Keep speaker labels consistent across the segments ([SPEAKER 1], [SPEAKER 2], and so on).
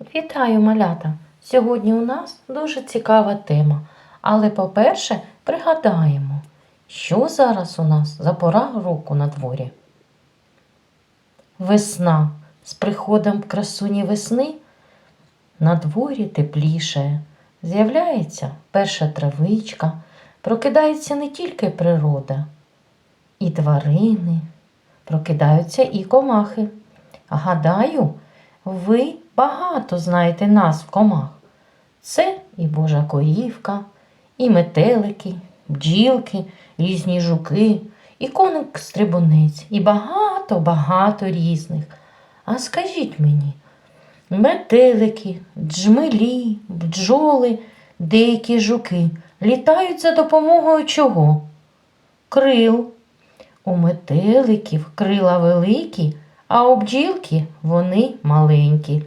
[SPEAKER 1] Вітаю, малята! Сьогодні у нас дуже цікава тема. Але, по-перше, пригадаємо, що зараз у нас за пора року на дворі. Весна. З приходом красуні весни на дворі тепліше. З'являється перша травичка, прокидається не тільки природа, і тварини, прокидаються і комахи. Гадаю, ви багато знаєте назв комах. Це і божа корівка, і метелики, бджілки, різні жуки, і коник стрибунець, і багато-багато різних. А скажіть мені, метелики, джмелі, бджоли, деякі жуки літають за допомогою чого? Крил. У метеликів крила великі, а у бджілки вони маленькі.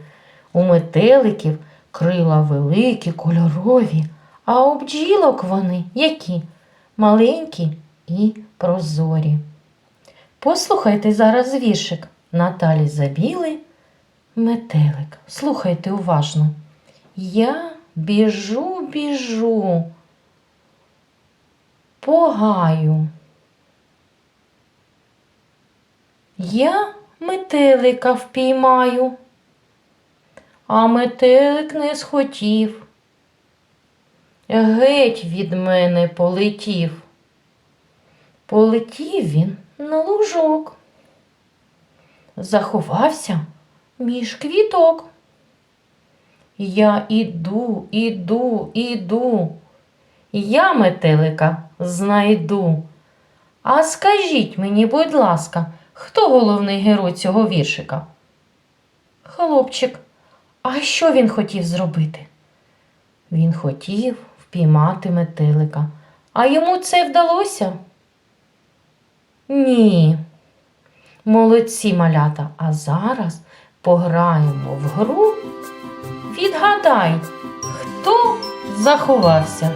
[SPEAKER 1] У метеликів крила великі, кольорові, а у бджілок вони які? Маленькі і прозорі. Послухайте зараз віршик Наталі Забіли Метелик. Слухайте уважно. Я біжу, біжу, по гаю. Я метелика впіймаю, а метелик не схотів. Геть від мене полетів. Полетів він на лужок, заховався між квіток. Я іду, іду, іду, я метелика знайду. А скажіть мені, будь ласка, хто головний герой цього віршика? Хлопчик. А що він хотів зробити? Він хотів впіймати метелика. А йому це вдалося? Ні. Молодці малята, а зараз пограємо в гру. Відгадай, хто заховався.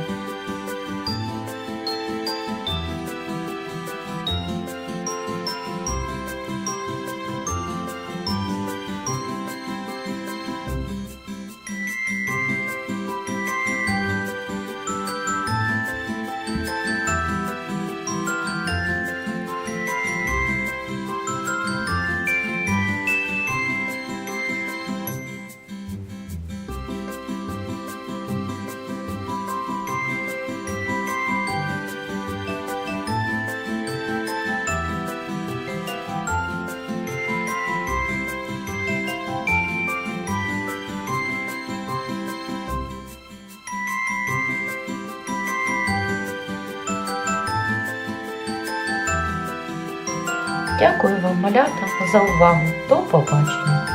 [SPEAKER 1] Дякую вам, малята, за увагу. До побачення.